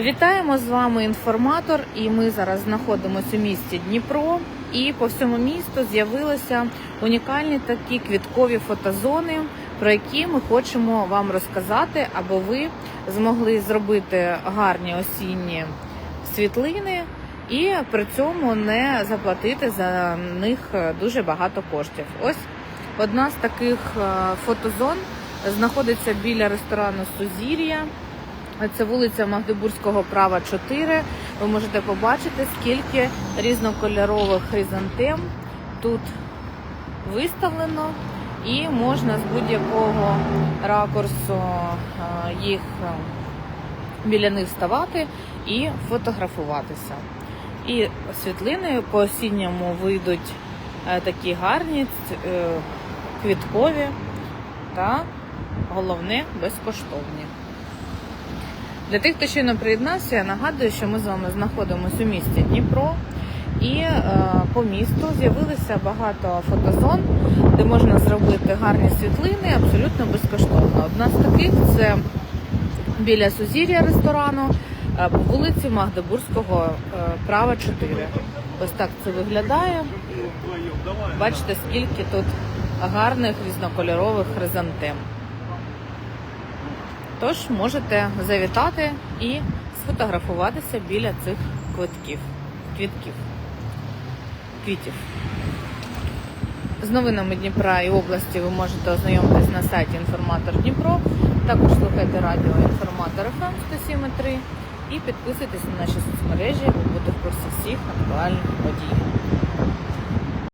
Вітаємо з вами інформатор, і ми зараз знаходимося у місті Дніпро. І по всьому місту з'явилися унікальні такі квіткові фотозони, про які ми хочемо вам розказати, аби ви змогли зробити гарні осінні світлини і при цьому не заплатити за них дуже багато коштів. Ось одна з таких е, фотозон знаходиться біля ресторану Сузір'я. Це вулиця Магдебурзького права 4. Ви можете побачити, скільки різнокольорових хризантем тут виставлено, і можна з будь-якого ракурсу е, їх е, біля них вставати і фотографуватися. І світлини по осінньому вийдуть е, такі гарні, квіткові та головне безкоштовні. Для тих, хто щойно приєднався, я нагадую, що ми з вами знаходимося у місті Дніпро, і е, по місту з'явилося багато фотозон, де можна зробити гарні світлини абсолютно безкоштовно. Одна з таких це біля Сузір'я ресторану е, по вулиці Магдебурзького е, права 4. Ось так це виглядає. Бачите, скільки тут гарних різнокольорових хризантем. Тож можете завітати і сфотографуватися біля цих квитків. Квітків. Квітів. З новинами Дніпра і області ви можете ознайомитись на сайті Інформатор Дніпро. Також слухайте радіо Інформатор ФМ 107.3 і підписуйтесь на наші соцмережі, ви будете в курсі всіх актуальних подій.